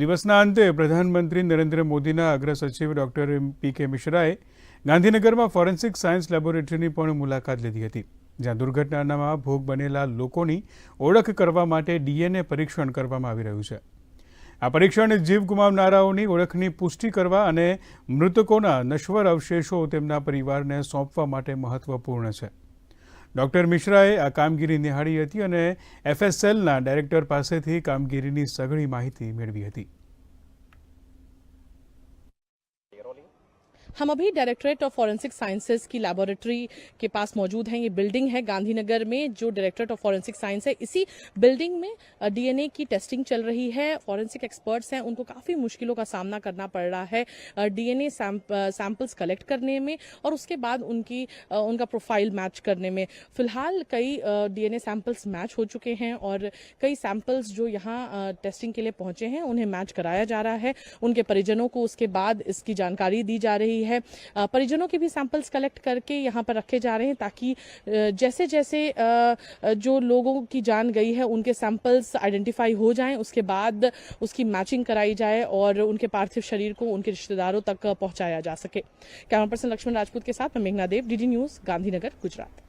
દિવસના અંતે પ્રધાનમંત્રી નરેન્દ્ર મોદીના અગ્ર સચિવ ડોક્ટર પી કે મિશ્રાએ ગાંધીનગરમાં ફોરેન્સિક સાયન્સ લેબોરેટરીની પણ મુલાકાત લીધી હતી, જ્યાં દુર્ઘટનામાં ભોગ બનેલા લોકોની ઓળખ કરવા માટે ડીએનએ પરીક્ષણ કરવામાં આવી રહ્યું છે. આ પરીક્ષણ જીવ ગુમાવનારાઓની ઓળખની પુષ્ટિ કરવા અને મૃતકોના નશ્વર અવશેષો તેમના પરિવારને સોંપવા માટે મહત્વપૂર્ણ છે. ડોક્ટર મિશ્રાએ આ કામગીરી નિહાળી હતી અને એફએસએલના ડાયરેક્ટર પાસેથી કામગીરીની સઘળી માહિતી મેળવી હતી. हम अभी डायरेक्टरेट ऑफ़ फॉरेंसिक साइंसेज की लैबोरेटरी के पास मौजूद हैं। ये बिल्डिंग है गांधीनगर में, जो डायरेक्टरेट ऑफ़ फॉरेंसिक साइंस है। इसी बिल्डिंग में डीएनए की टेस्टिंग चल रही है। फॉरेंसिक एक्सपर्ट्स हैं, उनको काफ़ी मुश्किलों का सामना करना पड़ रहा है डीएनए सैंपल्स कलेक्ट करने में और उसके बाद उनकी उनका प्रोफ़ाइल मैच करने में। फ़िलहाल कई डीएनए सैंपल्स मैच हो चुके हैं और कई सैंपल्स जो यहाँ टेस्टिंग के लिए पहुँचे हैं, उन्हें मैच कराया जा रहा है। उनके परिजनों को उसके बाद इसकी जानकारी दी जा रही है। परिजनों के भी सैंपल्स कलेक्ट करके यहाँ पर रखे जा रहे हैं ताकि जैसे जैसे जो लोगों की जान गई है, उनके सैंपल्स आइडेंटिफाई हो जाएँ, उसके बाद उसकी मैचिंग कराई जाए और उनके पार्थिव शरीर को उनके रिश्तेदारों तक पहुँचाया जा सके। कैमरा पर्सन लक्ष्मण राजपूत के साथ, मैं मेघना देव डीडी न्यूज़ गांधीनगर गुजरात